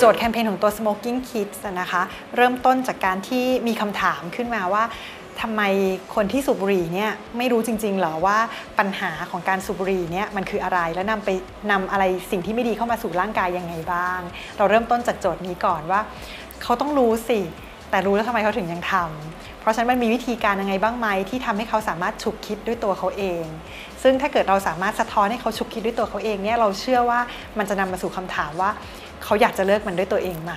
โจทย์แคมเปญของตัว Smoking Kids นะคะ เริ่มต้นจากการที่มีคำถามขึ้นมาว่าทำไมคนที่สูบบุหรี่เนี่ยไม่รู้จริงๆหรอว่าปัญหาของการสูบบุหรี่เนี่ยมันคืออะไรแล้วนำไปนำอะไรสิ่งที่ไม่ดีเข้ามาสู่ร่างกายยังไงบ้าง เราเริ่มต้นจากโจทย์นี้ก่อนว่า เขาต้องรู้สิ แต่รู้แล้วทำไมเขาถึงยังทำเพราะฉะนั้นมันมีวิธีการยังไงบ้างไหมที่ทำให้เขาสามารถฉุกคิดด้วยตัวเขาเอง ซึ่งถ้าเกิดเราสามารถสะท้อนให้เขาฉุกคิดด้วยตัวเขาเองเนี่ยเราเชื่อว่ามันจะนำมาสู่คำถามว่า เขาอยากจะเลิกมันด้วยตัวเองไหม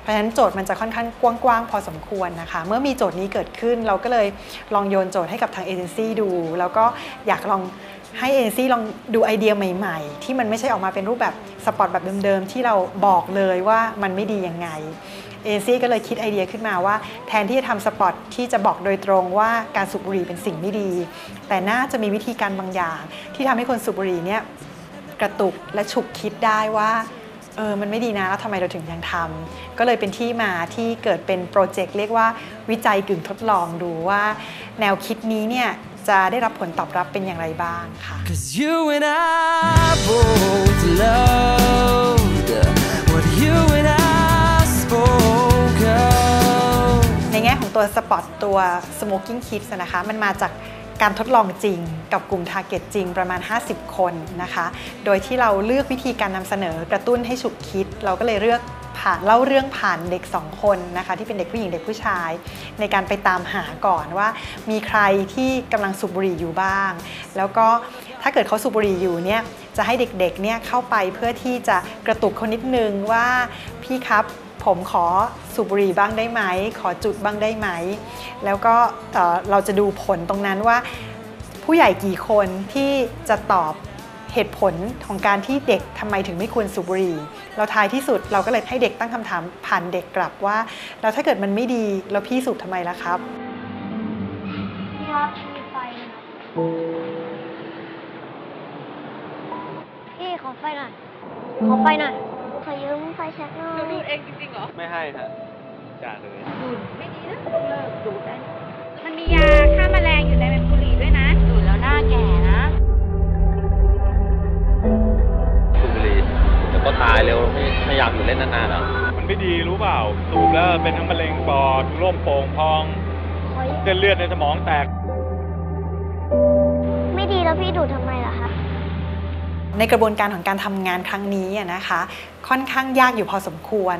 เพราะฉะนั้นโจทย์มันจะค่อนข้างกว้างๆพอสมควรนะคะ เมื่อมีโจทย์นี้เกิดขึ้น เราก็เลยลองโยนโจทย์ให้กับทางเอเจนซี่ดู แล้วก็อยากลองให้เอเจนซี่ลองดูไอเดียใหม่ ๆ ที่มันไม่ใช่ออกมาเป็นรูปแบบสปอตแบบเดิมๆที่เราบอกเลยว่ามันไม่ดียังไงเอเจนซี่ก็เลยคิดไอเดียขึ้นมาว่า แทนที่จะทำสปอตที่จะบอกโดยตรงว่าการสูบบุหรี่เป็นสิ่งไม่ดี แต่น่าจะมีวิธีการบางอย่าง ที่ทำให้คนสูบบุหรี่เนี่ยกระตุกและฉุกคิดได้ว่า เออมันไม่ดีนะแล้วทำไมเราถึงยังทำก็เลยเป็นที่มาที่เกิดเป็นโปรเจกต์เรียกว่าวิจัยกึ่งทดลองดูว่า แนวคิดนี้เนี่ยจะได้รับผลตอบรับเป็นอย่างไรบ้างค่ะ Cause you and I both loved what you and I spoke of. ในแง่ของตัวสปอตตัว Smoking Kids นะคะ มันมาจาก การทดลองจริง กับกลุ่ม t a r g e t จริงประมาณ 50 คนนะคะ โดยที่เราเลือกวิธีการนำเสนอกระตุ้นให้ฉุกคิด เราก็เลยเลือกผ่านเล่าเรื่องผ่านเด็ก 2 คนนะคะที่เป็นเด็กผู้หญิงเด็กผู้ชาย ในการไปตามหาก่อนว่า มีใครที่กำลังสูบบุหรี่อยู่บ้าง แล้วก็ถ้าเกิดเขาสูบบุหรี่อยู่เนี่ยจะให้เด็กๆเนี่ยเข้าไปเพื่อที่จะกระตุกเขานิดนึงว่าพี่ครับ ผมขอสูบบุหรี่บ้างได้ไหม ขอจุดบ้างได้ไหม แล้วก็เอ่อเราจะดูผลตรงนั้นว่า ผู้ใหญ่กี่คนที่จะตอบเหตุผลของการที่เด็กทำไมถึงไม่ควรสูบบุหรี่ เราท้ายที่สุดเราก็เลยให้เด็กตั้งคำถามผ่านเด็กกลับว่า แล้วถ้าเกิดมันไม่ดีแล้วพี่สูบทำไมล่ะครับพี่ขอไฟหน่อยขอไฟหน่อย อยืมไฟแช็กหน่อยดูดเองจริงๆเหรอ ไม่ให้ฮะจ่าเลย ดูดไม่ดีนะต้องเลิกดูดได้ มันมียาฆ่าแมลงอยู่ในเมมบุหรี่ด้วยนะ ดูดแล้วหน้าแก่นะ สูบบุหรี่เดี๋ยวก็ตายเร็วไม่ไม่อยากอยู่เล่นนานๆแล้ว มันไม่ดีรู้เปล่า สูบแล้วเป็นทั้งมะเร็งปอดร่มโป่งพอง ขอยืมเส้นเลือดในสมองแตก ไม่ดีแล้วพี่ดูดทำไมล่ะคะ ในกระบวนการของการทำงานครั้งนี้นะคะ ค่อนข้างยากอยู่พอสมควร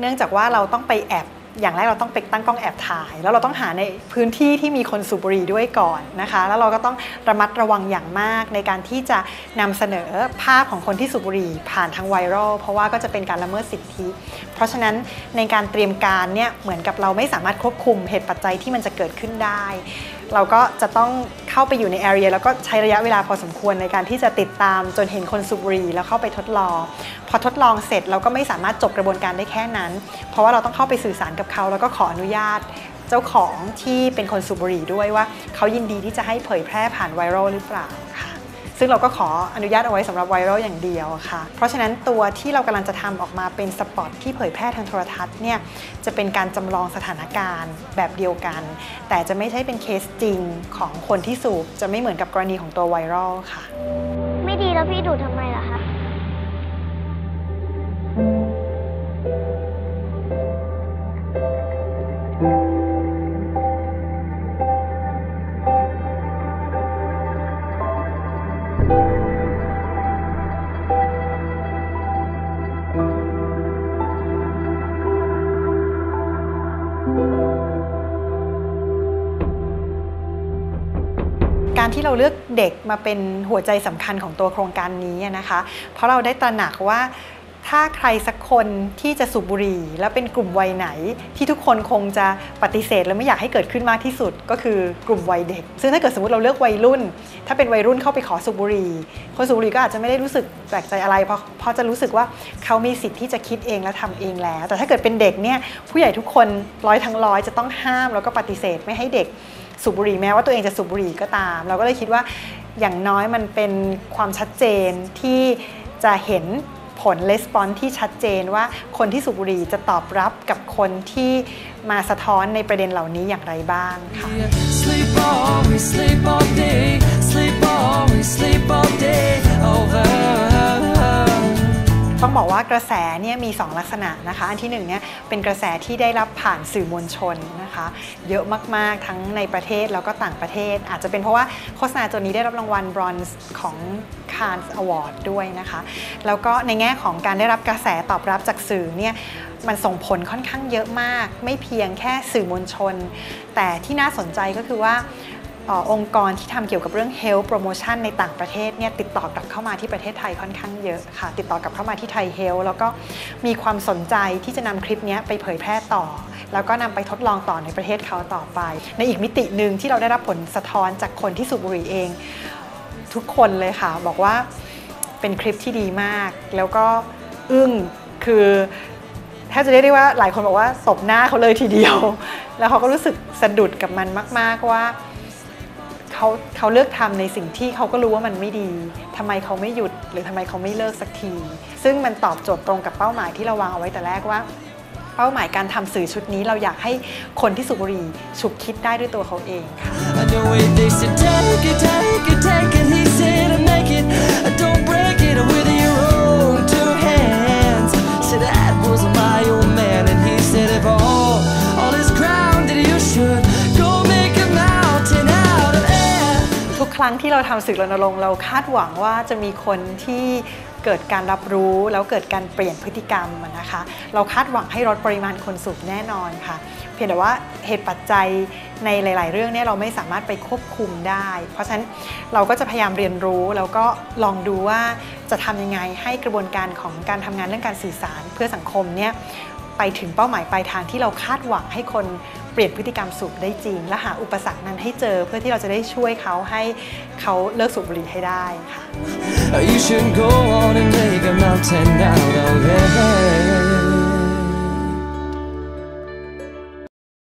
เนื่องจากว่าเราต้องไปแอบอย่างแรกเราต้องไปตั้งกล้องแอบถ่าย แล้วเราต้องหาในพื้นที่ที่มีคนสูบบุหรี่ด้วยก่อนนะคะ แล้วเราก็ต้องระมัดระวังอย่างมากในการที่จะนำเสนอภาพของคนที่สูบบุหรี่ผ่านทางไวรัลเพราะว่าก็จะเป็นการละเมิดสิทธิ เพราะฉะนั้นในการเตรียมการเนี่ยเหมือนกับเราไม่สามารถควบคุมเหตุปัจจัยที่มันจะเกิดขึ้นได้เราก็จะต้องเข้าไปอยู่ในแอเรียแล้วก็ใช้ระยะเวลาพอสมควรในการที่จะติดตามจนเห็นคนสูบบุหรี่แล้วเข้าไปทดลอง พอทดลองเสร็จเราก็ไม่สามารถจบกระบวนการได้แค่นั้น เพราะว่าเราต้องเข้าไปสื่อสารกับเขา แล้วก็ขออนุญาตเจ้าของที่เป็นคนสูบบุหรี่ด้วยว่า เขายินดีที่จะให้เผยแพร่ผ่านไวรัลหรือเปล่าค่ะ ซึ่งเราก็ขออนุญาตเอาไว้สำหรับไวรัลอย่างเดียวค่ะ เพราะฉะนั้นตัวที่เรากำลังจะทำออกมาเป็นสปอตที่เผยแพร่ทางโทรทัศน์เนี่ยจะเป็นการจำลองสถานการณ์แบบเดียวกัน แต่จะไม่ใช่เป็นเคสจริงของคนที่สูบจะไม่เหมือนกับกรณีของตัวไวรัลค่ะ ไม่ดีแล้วพี่ดูดทำไม การที่เราเลือกเด็กมาเป็นหัวใจสำคัญของตัวโครงการนี้นะคะ เพราะเราได้ตระหนักว่าถ้าใครสักคนที่จะสูบบุหรี่ แล้วเป็นกลุ่มวัยไหน ที่ทุกคนคงจะปฏิเสธ และไม่อยากให้เกิดขึ้นมากที่สุดก็คือกลุ่มวัยเด็ก ซึ่งถ้าเกิดสมมติเราเลือกวัยรุ่น ถ้าเป็นวัยรุ่นเข้าไปขอสูบบุหรี่ คนสูบบุหรี่ก็อาจจะไม่ได้รู้สึกแปลกใจอะไรเพราะเพราะจะรู้สึกว่าเขามีสิทธิ์ที่จะคิดเองและทำเองแล้ว แต่ถ้าเกิดเป็นเด็กเนี่ยผู้ใหญ่ทุกคนร้อยทั้งร้อยจะต้องห้ามแล้วก็ปฏิเสธไม่ให้เด็ก สูบบุหรี่แม้ว่าตัวเองจะสูบบุหรี่ก็ตาม เราก็เลยคิดว่าอย่างน้อยมันเป็นความชัดเจนที่จะเห็นผลレスปอนที่ชัดเจนว่าคนที่สูบบุหรี่จะตอบรับกับคนที่มาสะท้อนในประเด็นเหล่านี้อย่างไรบ้างค่ะ Sleep always, sleep all day. Sleep all, we sleep all day. Over. ต้องบอกว่ากระแสเนี่ยมี 2 ลักษณะนะคะ อันที่หนึ่งเนี่ยเป็นกระแสที่ได้รับผ่านสื่อมวลชนนะคะ เยอะมากๆทั้งในประเทศแล้วก็ต่างประเทศ อาจจะเป็นเพราะว่าโฆษณาตัวนี้ได้รับรางวัลบรอนซ์ของ Cannes Award ด้วยนะคะ แล้วก็ในแง่ของการได้รับกระแสตอบรับจากสื่อเนี่ยมันส่งผลค่อนข้างเยอะมาก ไม่เพียงแค่สื่อมวลชน แต่ที่น่าสนใจก็คือว่า อองค์กรที่ทำเกี่ยวกับเรื่อง health promotion ในต่างประเทศเนี่ยติดต่อกลับเข้ามาที่ประเทศไทยค่อนข้างเยอะค่ะ ติดต่อกลับเข้ามาที่ไทย health แล้วก็มีความสนใจที่จะนำคลิปนี้ไปเผยแพร่ต่อ แล้วก็นำไปทดลองต่อในประเทศเขาต่อไป ในอีกมิติหนึ่งที่เราได้รับผลสะท้อนจากคนที่สูบบุหรี่เอง ทุกคนเลยค่ะ บอกว่าเป็นคลิปที่ดีมาก แล้วก็อึ้งคือแทบจะเรียกได้ว่าหลายคนบอกว่าตบหน้าเขาเลยทีเดียว แล้วเขาก็รู้สึกสะดุดกับมันมาก ๆว่า เขาเขาเลือกทำในสิ่งที่เขาก็รู้ว่ามันไม่ดีทำไมเขาไม่หยุด หรือทำไมเขาไม่เลิกสักที ซึ่งมันตอบโจทย์ตรงกับเป้าหมายที่เราวางเอาไว้แต่แรกว่า เป้าหมายการทำสื่อชุดนี้เราอยากให้คนที่สุบุรีฉุกคิดได้ด้วยตัวเขาเองค่ะ รั้งที่เราทำสื่อรณรงค์เราคาดหวังว่าจะมีคนที่เกิดการรับรู้แล้วเกิดการเปลี่ยนพฤติกรรมนะคะ เราคาดหวังให้ลดปริมาณคนสูบแน่นอนค่ะ เพียงแต่ว่าเหตุปัจจัยในหลาย ๆ เรื่องเนี่ยเราไม่สามารถไปควบคุมได้ เพราะฉะนั้นเราก็จะพยายามเรียนรู้แล้วก็ลองดูว่าจะทำยังไงให้กระบวนการของการทำงานเรื่องการสื่อสารเพื่อสังคมเนี่ยไปถึงเป้าหมายปลายทางที่เราคาดหวังให้คน เปลี่ยนพฤติกรรมสูบได้จริง และหาอุปสรรคนั้นให้เจอเพื่อที่เราจะได้ช่วยเขาให้เขาเลิกสูบบุหรี่ให้ได้ค่ะ You should go on and make a mountain out of air.